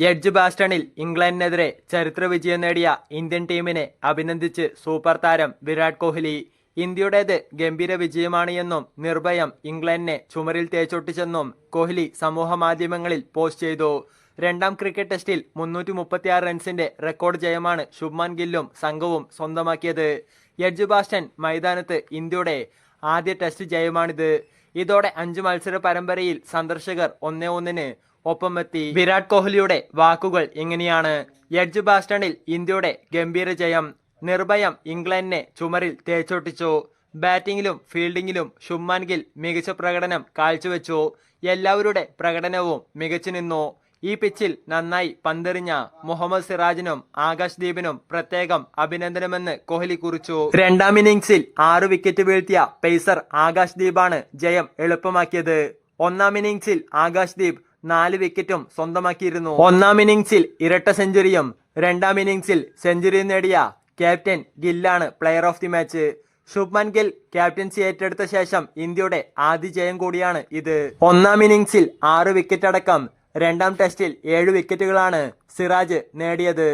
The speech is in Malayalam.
എഡ്ജ് ബാസ്റ്റണിൽ ഇംഗ്ലണ്ടിനെതിരെ ചരിത്ര വിജയം നേടിയ ഇന്ത്യൻ ടീമിനെ അഭിനന്ദിച്ച് സൂപ്പർ താരം വിരാട് കോഹ്ലി ഇന്ത്യയുടേത് ഗംഭീര വിജയമാണ് എന്നും നിർഭയം ഇംഗ്ലണ്ടിനെ ചുമരിൽ തേച്ചൊട്ടിച്ചെന്നും കോഹ്ലി സമൂഹ മാധ്യമങ്ങളിൽ പോസ്റ്റ് ചെയ്തു. രണ്ടാം ക്രിക്കറ്റ് ടെസ്റ്റിൽ മുന്നൂറ്റി മുപ്പത്തിയാറ് റൺസിന്റെ റെക്കോർഡ് ജയമാണ് ശുഭ്മാൻ ഗില്ലും സംഘവും സ്വന്തമാക്കിയത്. എഡ്ജ് ബാസ്റ്റൺ മൈതാനത്ത് ഇന്ത്യയുടെ ആദ്യ ടെസ്റ്റ് ജയമാണിത്. ഇതോടെ അഞ്ച് മത്സര പരമ്പരയിൽ സന്ദർശകർ ഒന്നേ ഒന്നിന് ഒപ്പമെത്തി. വിരാട് കോഹ്ലിയുടെ വാക്കുകൾ എങ്ങനെയാണ് എഡ്ജ് ബാസ്റ്റണിൽ ഇന്ത്യയുടെ ഗംഭീര ജയം. നിർഭയം ഇംഗ്ലണ്ടിനെ ചുമരിൽ തേച്ചൊട്ടിച്ചു. ബാറ്റിംഗിലും ഫീൽഡിംഗിലും ഷുമാൻ ഗിൽ മികച്ച പ്രകടനം കാഴ്ചവെച്ചു. എല്ലാവരുടെ പ്രകടനവും മികച്ചു നിന്നു. ഈ പിച്ചിൽ നന്നായി പന്തെറിഞ്ഞ മുഹമ്മദ് സിറാജിനും ആകാശ് ദീപിനും പ്രത്യേകം അഭിനന്ദനമെന്ന് കോഹ്ലി കുറിച്ചു. രണ്ടാം ഇന്നിംഗ്സിൽ ആറ് വിക്കറ്റ് വീഴ്ത്തിയ പേസർ ആകാശ് ദീപാണ് ജയം എളുപ്പമാക്കിയത്. ഒന്നാം ഇന്നിംഗ്സിൽ ആകാശ് ദീപ് നാല് വിക്കറ്റും സ്വന്തമാക്കിയിരുന്നു. ഒന്നാം ഇന്നിംഗ്സിൽ ഇരട്ട സെഞ്ചുറിയും രണ്ടാം ഇന്നിംഗ്സിൽ സെഞ്ചുറിയും നേടിയ captain ഗില്ലാണ് player of the match Shubman Gill captaincy ഏറ്റെടുത്ത ശേഷം ഇന്ത്യയുടെ ആദ്യ ജയം കൂടിയാണ് ഇത്. ഒന്നാം ഇന്നിംഗ്സിൽ ആറ് വിക്കറ്റ് അടക്കം രണ്ടാം ടെസ്റ്റിൽ ഏഴ് വിക്കറ്റുകളാണ് സിറാജ് നേടിയത്.